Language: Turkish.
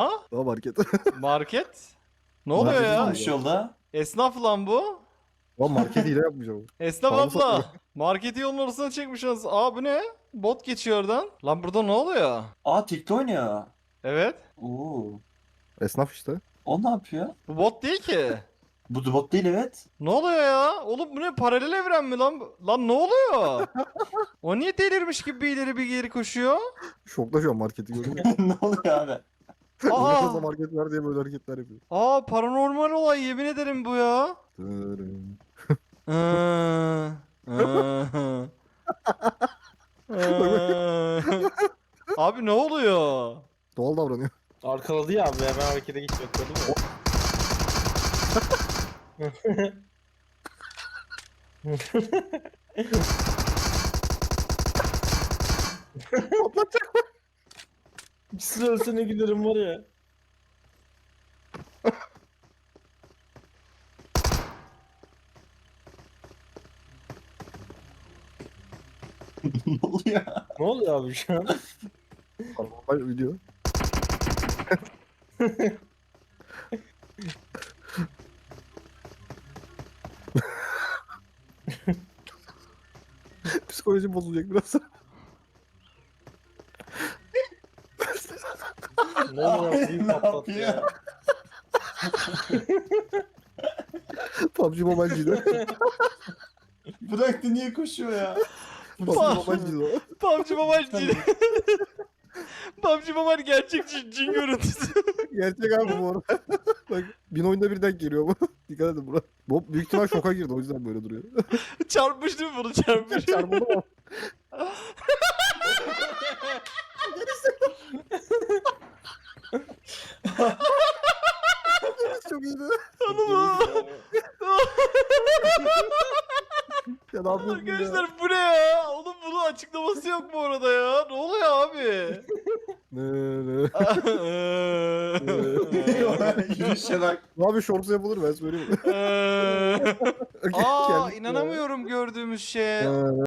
Ha? Daha market. Market? Ne oluyor ya? Varmış yolda. Esnaf lan bu. Lan market hile yapmış ama. Esnaf Pahalı abla. satıyor. Marketi yolun ortasına çekmişsiniz. Aa bu ne? Bot geçiyor oradan. Lan burada ne oluyor? Aa TikTok oynuyor. Evet. Oo. Esnaf işte. O ne yapıyor? Bu bot değil ki. Bu bot değil evet. Ne oluyor ya? Oğlum bu ne paralel evren mi lan? Lan ne oluyor? o niye delirmiş gibi bir ileri bir geri koşuyor? Şokta şu an marketi görünce. ne oluyor abi? Aa, market var diye böyle hareketler yapıyor. aa paranormal olay yemin ederim bu ya. Iı, ıı. Abi ne oluyor? Doğal davranıyor. Arkaladı ya abi ya ben harekete geçmek değil mi? İkisi de ölse ne gülerim var ya. ne oluyor? Ne oluyor abi şu an? Normal video. Psikolojim bozulacak biraz. Abi? ne patlattı ya. PUBG Mobile'ciydi. Bıraktı niye koşuyor ya? PUBG Mobile'ciydi o. PUBG Mobile cin. PUBG Mobile gerçek cin, cin görüntüsü. Gerçek abi bu arada. Bak bin oyunda birden geliyor bu. Dikkat edin buna. Bu büyük ihtimal şoka girdi o yüzden böyle duruyor. çarpmış değil mi bunu çarpmış? Çarpıldı mı? Çok iyiydi. Ya ne yapıyorsun ya? Arkadaşlar bu ne ya? Oğlum bunun açıklaması yok mu orada ya? Ne oluyor abi? Ne ne. Yürüyüşe bak. Abi shorts yapılır ben söyleyeyim. Aa Kendisi- inanamıyorum gördüğümüz şeye. Ee,